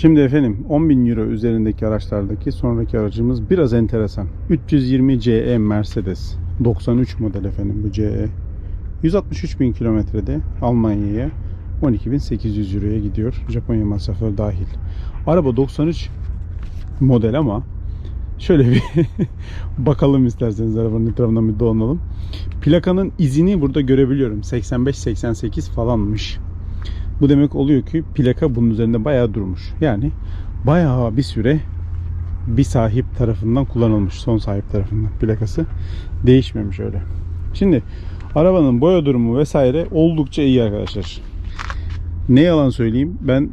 Şimdi efendim 10.000 euro üzerindeki araçlardaki sonraki aracımız biraz enteresan. 320 CE Mercedes 93 model efendim bu CE. 163 bin kilometrede Almanya'ya 12.800 euroya gidiyor. Japonya masrafları dahil. Araba 93 model ama şöyle bir bakalım isterseniz arabanın etrafından bir dolanalım. Plakanın izini burada görebiliyorum. 85-88 falanmış. Bu demek oluyor ki plaka bunun üzerinde bayağı durmuş. Yani bayağı bir süre bir sahip tarafından kullanılmış. Son sahip tarafından plakası değişmemiş öyle. Şimdi arabanın boya durumu vesaire oldukça iyi arkadaşlar. Ne yalan söyleyeyim ben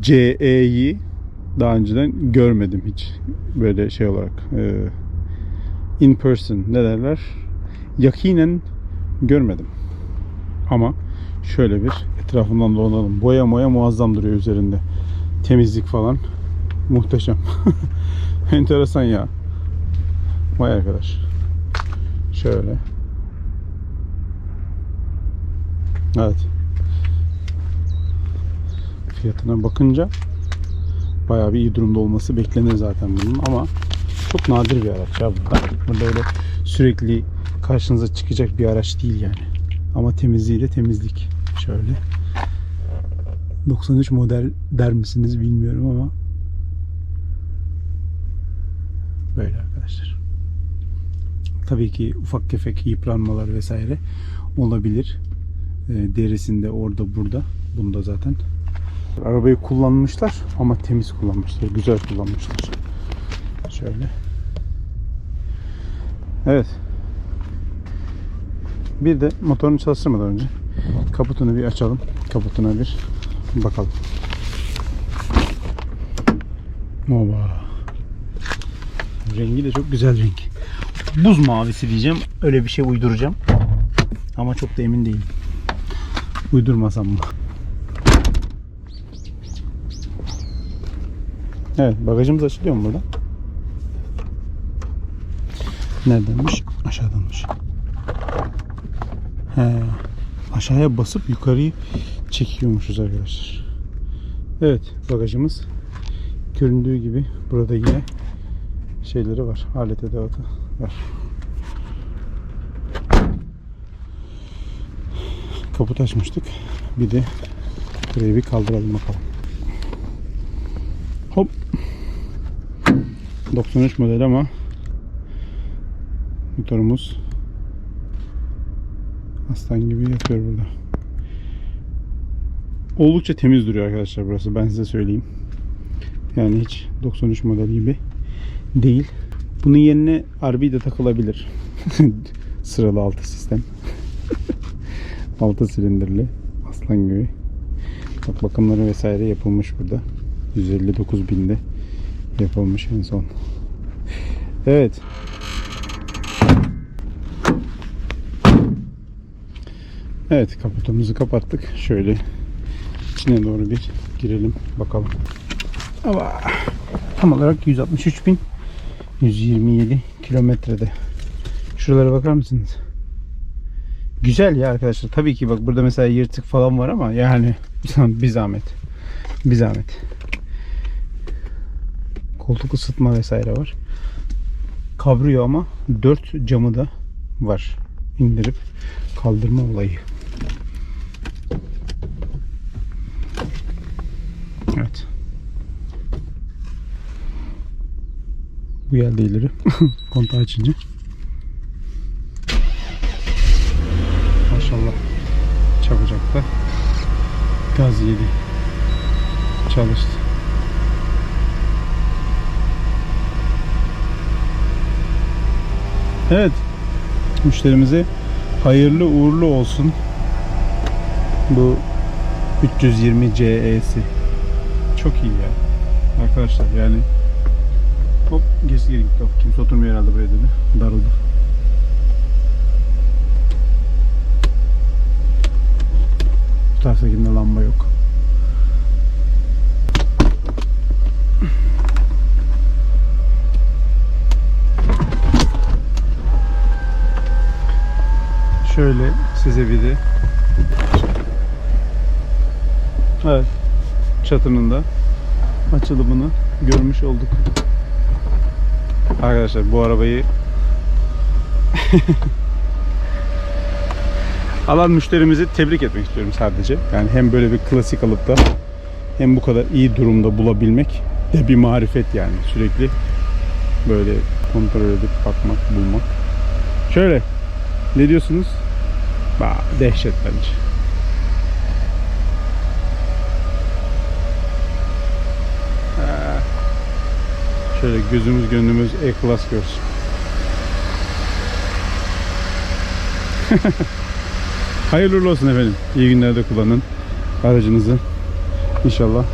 CE'yi daha önceden görmedim hiç böyle şey olarak e, in person ne derler yakinen görmedim ama şöyle bir etrafından dolanalım. Boya moya muazzam duruyor üzerinde. Temizlik falan muhteşem. Enteresan ya. Vay arkadaş. Şöyle. Evet. Fiyatına bakınca bayağı bir iyi durumda olması beklenir zaten bunun ama çok nadir bir araç ya burada. Burada öyle sürekli karşınıza çıkacak bir araç değil yani. Ama temizliği de temizlik. Şöyle. 93 model der misiniz bilmiyorum ama böyle arkadaşlar. Tabii ki ufak tefek yıpranmalar vesaire olabilir. E, derisinde orada burada. Bunda zaten Arabayı kullanmışlar ama temiz kullanmışlar. Güzel kullanmışlar. Şöyle. Evet. Bir de motorunu çalıştırmadan önce kaputunu bir açalım. Kaputuna bir bakalım. Oba. Rengi de çok güzel renk. Buz mavisi diyeceğim. Öyle bir şey uyduracağım. Ama çok da emin değilim. Uydurmasam mı? Evet bagajımız açılıyor mu burada? Neredenmiş? Aşağıdanmış. He, aşağıya basıp yukarıyı çekiyormuşuz arkadaşlar. Evet bagajımız göründüğü gibi burada yine şeyleri var. Alet edevatı var. Kaput açmıştık. Bir de burayı bir kaldıralım bakalım. Hop. 93 model ama motorumuz aslan gibi yatıyor burada. Oldukça temiz duruyor arkadaşlar burası ben size söyleyeyim. Yani hiç 93 model gibi değil. Bunun yerine RB de takılabilir. Sıralı altı sistem. 6 silindirli aslan gibi. Bak bakımları vesaire yapılmış burada. 159 binde yapılmış en son. Evet. Evet kaputumuzu kapattık. Şöyle içine doğru bir girelim bakalım. Ama tam olarak 163 bin 127 kilometrede. Şuralara bakar mısınız? Güzel ya arkadaşlar. Tabii ki bak burada mesela yırtık falan var ama yani bir zahmet. Bir zahmet. Koltuk ısıtma vesaire var. Kabriyo ama 4 camı da var. İndirip kaldırma olayı. Evet. Bu geldi ileri. Kontağı açınca. Maşallah. Çabucak da gaz yedi. Çalıştı. Evet. Müşterimize hayırlı uğurlu olsun. Bu 320 CE'si. Çok iyi ya. Arkadaşlar yani hop geri geri gitti. Kimse oturmuyor herhalde buraya dedi. Darıldı. Bu taraftakinde lamba yok. Şöyle size bir de Evet. Çatının da açılımını görmüş olduk. Arkadaşlar bu arabayı alan müşterimizi tebrik etmek istiyorum sadece. Yani hem böyle bir klasik alıp da hem bu kadar iyi durumda bulabilmek de bir marifet yani. Sürekli böyle kontrol edip bakmak, bulmak. Şöyle ne diyorsunuz? Bah, dehşet bence. Şöyle gözümüz gönlümüz E-Class görsün. Hayırlı olsun efendim. İyi günlerde kullanın aracınızı. İnşallah.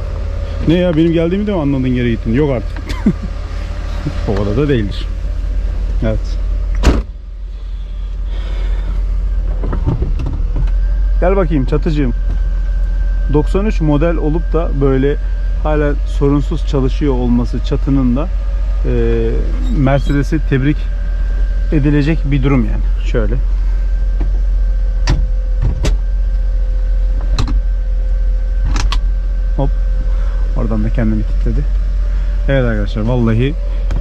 Ne ya benim geldiğimi de mi anladın geri gittin? Yok artık. o kadar da değildir. Evet. Gel bakayım çatıcığım. 93 model olup da böyle hala sorunsuz çalışıyor olması çatının da e, Mercedes'i tebrik edilecek bir durum yani. Şöyle. Hop. Oradan da kendini kilitledi. Evet arkadaşlar vallahi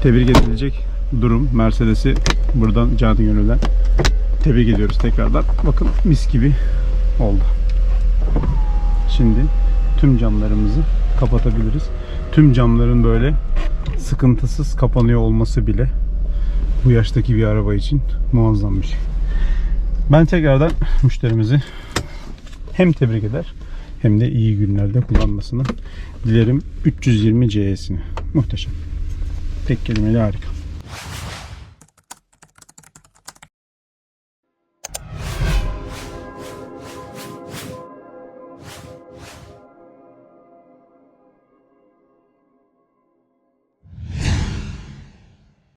tebrik edilecek durum. Mercedes'i buradan canı gönülden tebrik ediyoruz tekrardan. Bakın mis gibi oldu. Şimdi tüm camlarımızı kapatabiliriz. Tüm camların böyle sıkıntısız kapanıyor olması bile bu yaştaki bir araba için muazzam bir şey. Ben tekrardan müşterimizi hem tebrik eder hem de iyi günlerde kullanmasını dilerim 320 CS'ini. Muhteşem. Tek kelimeyle harika.